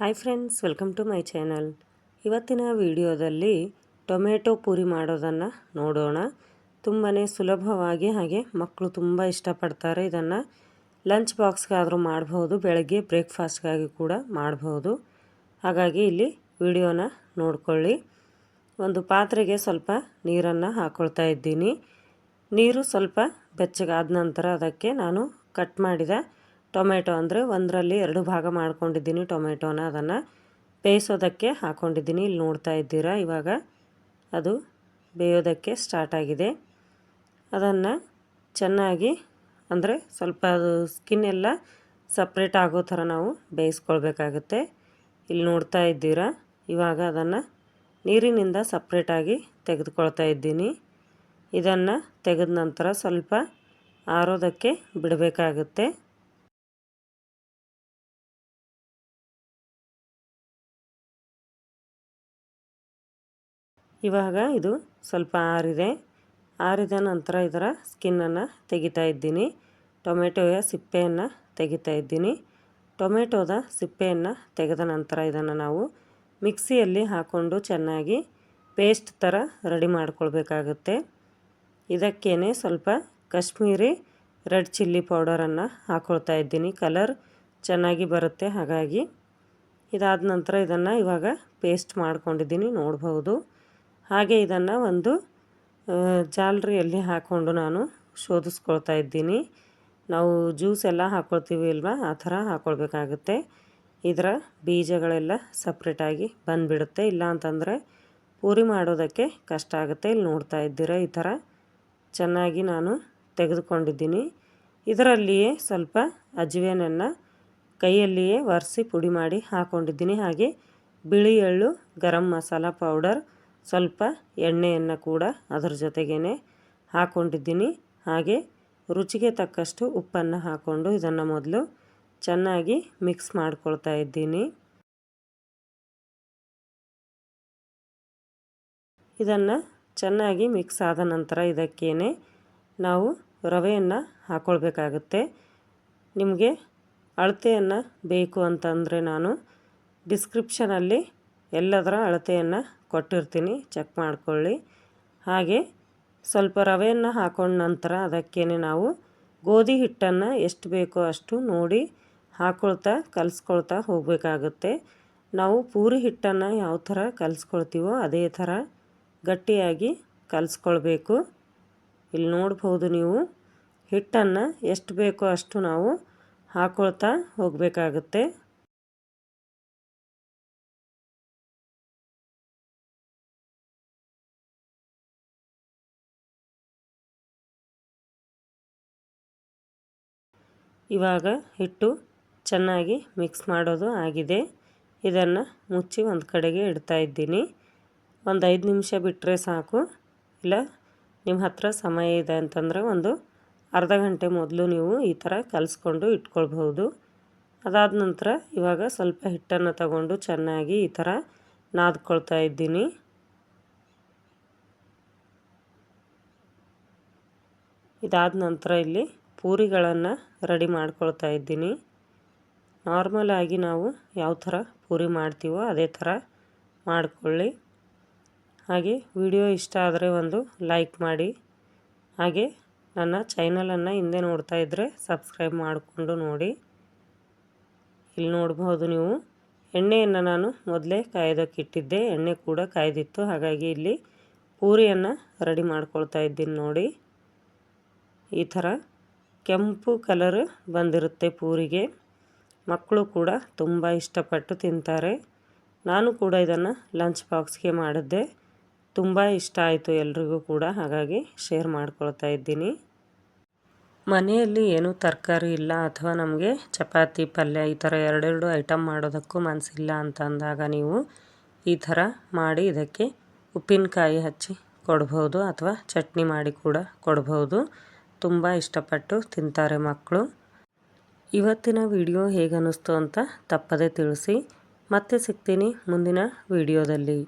Hi friends welcome to my channel ಇವತ್ತಿನ ವಿಡಿಯೋದಲ್ಲಿ tomato puri ಮಾಡೋದನ್ನು ನೋಡೋಣ. ತುಂಬಾ ಸುಲಭವಾಗಿ ಹಾಗೆ ಮಕ್ಕಳು ತುಂಬ ಇಷ್ಟಪಡ್ತಾರೆ ಇದನ್ನು. ಲಂಚ್ ಬಾಕ್ಸ್ಗಾದರೂ ಮಾಡಬಹುದು, ಬೆಳಗ್ಗೆ ಬ್ರೇಕ್ಫಾಸ್ಟ್ಗಾಗಿ ಕೂಡ ಮಾಡಬಹುದು. ಹಾಗಾಗಿ ಇಲ್ಲಿ ವಿಡಿಯೋನ ನೋಡ್ಕೊಳ್ಳಿ. ಒಂದು ಪಾತ್ರೆಗೆ ಸ್ವಲ್ಪ ನೀರನ್ನು ಹಾಕ್ಕೊಳ್ತಾ ಇದ್ದೀನಿ. ನೀರು ಸ್ವಲ್ಪ ಬೆಚ್ಚಗಾದ ನಂತರ ಅದಕ್ಕೆ ನಾನು ಕಟ್ ಮಾಡಿದ ಟೊಮೆಟೊ ಅಂದರೆ ಒಂದರಲ್ಲಿ ಎರಡು ಭಾಗ ಮಾಡ್ಕೊಂಡಿದ್ದೀನಿ ಟೊಮೆಟೊನ, ಅದನ್ನು ಬೇಯಿಸೋದಕ್ಕೆ ಹಾಕ್ಕೊಂಡಿದ್ದೀನಿ ಇಲ್ಲಿ ನೋಡ್ತಾ ಇದ್ದೀರಾ, ಇವಾಗ ಅದು ಬೇಯೋದಕ್ಕೆ ಸ್ಟಾರ್ಟ್ ಆಗಿದೆ. ಅದನ್ನು ಚೆನ್ನಾಗಿ ಅಂದರೆ ಸ್ವಲ್ಪ ಅದು ಸ್ಕಿನ್ ಎಲ್ಲ ಸಪ್ರೇಟ್ ಆಗೋ ಥರ ನಾವು ಬೇಯಿಸ್ಕೊಳ್ಬೇಕಾಗತ್ತೆ. ಇಲ್ಲಿ ನೋಡ್ತಾ ಇದ್ದೀರಾ, ಇವಾಗ ಅದನ್ನು ನೀರಿನಿಂದ ಸಪ್ರೇಟಾಗಿ ತೆಗೆದುಕೊಳ್ತಾ ಇದ್ದೀನಿ. ಇದನ್ನು ತೆಗೆದ ನಂತರ ಸ್ವಲ್ಪ ಆರೋದಕ್ಕೆ ಬಿಡಬೇಕಾಗುತ್ತೆ. ಇವಾಗ ಇದು ಸ್ವಲ್ಪ ಆರಿದೆ. ಆರಿದ ನಂತರ ಇದರ ಸ್ಕಿನ್ನನ್ನು ತೆಗಿತಾ ಇದ್ದೀನಿ. ಟೊಮೆಟೊಯ ಸಿಪ್ಪೆಯನ್ನು ತೆಗಿತಾ ಇದ್ದೀನಿ. ಟೊಮೆಟೊದ ಸಿಪ್ಪೆಯನ್ನು ತೆಗೆದ ನಂತರ ಇದನ್ನು ನಾವು ಮಿಕ್ಸಿಯಲ್ಲಿ ಹಾಕ್ಕೊಂಡು ಚೆನ್ನಾಗಿ ಪೇಸ್ಟ್ ಥರ ರೆಡಿ ಮಾಡ್ಕೊಳ್ಬೇಕಾಗುತ್ತೆ. ಇದಕ್ಕೇ ಸ್ವಲ್ಪ ಕಾಶ್ಮೀರಿ ರೆಡ್ ಚಿಲ್ಲಿ ಪೌಡರನ್ನು ಹಾಕ್ಕೊಳ್ತಾ ಇದ್ದೀನಿ. ಕಲರ್ ಚೆನ್ನಾಗಿ ಬರುತ್ತೆ ಹಾಗಾಗಿ. ಇದಾದ ನಂತರ ಇದನ್ನು ಇವಾಗ ಪೇಸ್ಟ್ ಮಾಡ್ಕೊಂಡಿದ್ದೀನಿ. ನೋಡ್ಬೋದು. ಹಾಗೆ ಇದನ್ನು ಒಂದು ಜಾಲರಿಯಲ್ಲಿ ಹಾಕ್ಕೊಂಡು ನಾನು ಶೋಧಿಸ್ಕೊಳ್ತಾ ಇದ್ದೀನಿ. ನಾವು ಜ್ಯೂಸ್ ಎಲ್ಲ ಹಾಕ್ಕೊಳ್ತೀವಿ ಅಲ್ವಾ ಆ ಥರ ಹಾಕ್ಕೊಳ್ಬೇಕಾಗುತ್ತೆ ಇದರ ಬೀಜಗಳೆಲ್ಲ ಸಪ್ರೇಟಾಗಿ ಬಂದುಬಿಡುತ್ತೆ. ಇಲ್ಲ ಅಂತಂದರೆ ಪೂರಿ ಮಾಡೋದಕ್ಕೆ ಕಷ್ಟ ಆಗುತ್ತೆ. ಇಲ್ಲಿ ನೋಡ್ತಾ ಇದ್ದೀರ ಈ ಥರ? ಚೆನ್ನಾಗಿ ನಾನು ತೆಗೆದುಕೊಂಡಿದ್ದೀನಿ. ಇದರಲ್ಲಿಯೇ ಸ್ವಲ್ಪ ಅಜ್ವೇನನ್ನು ಕೈಯಲ್ಲಿಯೇ ಒರೆಸಿ ಪುಡಿ ಮಾಡಿ ಹಾಕ್ಕೊಂಡಿದ್ದೀನಿ ಹಾಗೆ ಬಿಳಿ ಎಳ್ಳು, ಗರಂ ಮಸಾಲ ಪೌಡರ್ ಸ್ವಲ್ಪ ಎಣ್ಣೆಯನ್ನು ಕೂಡ ಅದರ ಜೊತೆಗೇ ಹಾಕ್ಕೊಂಡಿದ್ದೀನಿ ಹಾಗೆ ರುಚಿಗೆ ತಕ್ಕಷ್ಟು ಉಪ್ಪನ್ನು ಹಾಕ್ಕೊಂಡು ಇದನ್ನು ಮೊದಲು ಚೆನ್ನಾಗಿ ಮಿಕ್ಸ್ ಮಾಡ್ಕೊಳ್ತಾ ಇದ್ದೀನಿ. ಇದನ್ನು ಚೆನ್ನಾಗಿ ಮಿಕ್ಸ್ ಆದ ನಂತರ ಇದಕ್ಕೇ ನಾವು ರವೆಯನ್ನು ಹಾಕ್ಕೊಳ್ಬೇಕಾಗುತ್ತೆ ನಿಮಗೆ ಅಳತೆಯನ್ನು ಬೇಕು ಅಂತಂದರೆ ನಾನು ಡಿಸ್ಕ್ರಿಪ್ಷನಲ್ಲಿ ಎಲ್ಲದರ ಅಳತೆಯನ್ನು ಕೊಟ್ಟಿರ್ತೀನಿ. ಚೆಕ್ ಮಾಡಿಕೊಳ್ಳಿ. ಹಾಗೆ ಸ್ವಲ್ಪ ರವೆಯನ್ನು ಹಾಕೊಂಡ ನಂತರ ಅದಕ್ಕೇ ನಾವು ಗೋಧಿ ಹಿಟ್ಟನ್ನು ಎಷ್ಟು ಬೇಕೋ ಅಷ್ಟು ನೋಡಿ ಹಾಕೊಳ್ತಾ ಕಲಿಸ್ಕೊಳ್ತಾ ಹೋಗಬೇಕಾಗುತ್ತೆ. ನಾವು ಪೂರಿ ಹಿಟ್ಟನ್ನು ಯಾವ ಥರ ಕಲಿಸ್ಕೊಳ್ತೀವೋ ಅದೇ ಥರ ಗಟ್ಟಿಯಾಗಿ ಕಲಿಸ್ಕೊಳ್ಬೇಕು. ಇಲ್ಲಿ ನೋಡ್ಬೋದು ನೀವು ಹಿಟ್ಟನ್ನು ಎಷ್ಟು ಬೇಕೋ ಅಷ್ಟು ನಾವು ಹಾಕೊಳ್ತಾ ಹೋಗಬೇಕಾಗುತ್ತೆ. ಇವಾಗ ಹಿಟ್ಟು ಚೆನ್ನಾಗಿ ಮಿಕ್ಸ್ ಮಾಡೋದು ಆಗಿದೆ. ಇದನ್ನು ಮುಚ್ಚಿ ಒಂದು ಕಡೆಗೆ ಇಡ್ತಾ ಇದ್ದೀನಿ. ಒಂದು ಐದು ನಿಮಿಷ ಬಿಟ್ಟರೆ ಸಾಕು. ಇಲ್ಲ ನಿಮ್ಮ ಹತ್ರ ಸಮಯ ಇದೆ ಅಂತಂದರೆ ಒಂದು ಅರ್ಧ ಗಂಟೆ ಮೊದಲು ನೀವು ಈ ಥರ ಕಲಿಸ್ಕೊಂಡು ಇಟ್ಕೊಳ್ಬಹುದು. ಅದಾದ ನಂತರ ಇವಾಗ ಸ್ವಲ್ಪ ಹಿಟ್ಟನ್ನು ತಗೊಂಡು ಚೆನ್ನಾಗಿ ಈ ಥರ ನಾದ್ಕೊಳ್ತಾ ಇದ್ದೀನಿ. ಇದಾದ ನಂತರ ಇಲ್ಲಿ ಪೂರಿಗಳನ್ನು ರೆಡಿ ಮಾಡ್ಕೊಳ್ತಾ ಇದ್ದೀನಿ. ನಾರ್ಮಲಾಗಿ ನಾವು ಯಾವ ಥರ ಪೂರಿ ಮಾಡ್ತೀವೋ ಅದೇ ಥರ ಮಾಡಿಕೊಳ್ಳಿ. ಹಾಗೆ ವಿಡಿಯೋ ಇಷ್ಟ ಆದರೆ ಒಂದು ಲೈಕ್ ಮಾಡಿ. ಹಾಗೆ ನನ್ನ ಚಾನಲನ್ನು ಹಿಂದೆ ನೋಡ್ತಾ ಇದ್ದರೆ ಸಬ್ಸ್ಕ್ರೈಬ್ ಮಾಡಿಕೊಂಡು ನೋಡಿ. ಇಲ್ಲಿ ನೋಡ್ಬೋದು ನೀವು. ಎಣ್ಣೆಯನ್ನು ನಾನು ಮೊದಲೇ ಕಾಯ್ದಕ್ಕಿಟ್ಟಿದ್ದೆ ಎಣ್ಣೆ ಕೂಡ ಕಾಯ್ದಿತ್ತು. ಹಾಗಾಗಿ ಇಲ್ಲಿ ಪೂರಿಯನ್ನು ರೆಡಿ ಮಾಡ್ಕೊಳ್ತಾ ಇದ್ದೀನಿ ನೋಡಿ. ಈ ಥರ ಕೆಂಪು ಕಲರ್ ಬಂದಿರುತ್ತೆ ಪೂರಿಗೆ. ಮಕ್ಕಳು ಕೂಡ ತುಂಬ ಇಷ್ಟಪಟ್ಟು ತಿಂತಾರೆ. ನಾನು ಕೂಡ ಇದನ್ನು ಲಂಚ್ ಬಾಕ್ಸ್ಗೆ ಮಾಡಿದ್ದೆ. ತುಂಬ ಇಷ್ಟ ಆಯಿತು ಎಲ್ರಿಗೂ ಕೂಡ, ಹಾಗಾಗಿ ಶೇರ್ ಮಾಡ್ಕೊಳ್ತಾ ಇದ್ದೀನಿ. ಮನೆಯಲ್ಲಿ ಏನೂ ತರಕಾರಿ ಇಲ್ಲ ಅಥವಾ ನಮಗೆ ಚಪಾತಿ, ಪಲ್ಯ ಈ ಥರ ಎರಡೆರಡು ಐಟಮ್ ಮಾಡೋದಕ್ಕೂ ಮನಸ್ಸಿಲ್ಲ ಅಂತ ಅಂದಾಗ ನೀವು ಈ ಥರ ಮಾಡಿ ಇದಕ್ಕೆ ಉಪ್ಪಿನಕಾಯಿ ಹಚ್ಚಿ ಕೊಡ್ಬೋದು ಅಥವಾ ಚಟ್ನಿ ಮಾಡಿ ಕೂಡ ಕೊಡ್ಬೋದು. ತುಂಬ ಇಷ್ಟಪಟ್ಟು ತಿಂತಾರೆ ಮಕ್ಕಳು. ಇವತ್ತಿನ ವಿಡಿಯೋ ಹೇಗನ್ನಿಸ್ತು ಅಂತ ತಪ್ಪದೇ ತಿಳಿಸಿ. ಮತ್ತೆ ಸಿಗ್ತೀನಿ ಮುಂದಿನ ವಿಡಿಯೋದಲ್ಲಿ.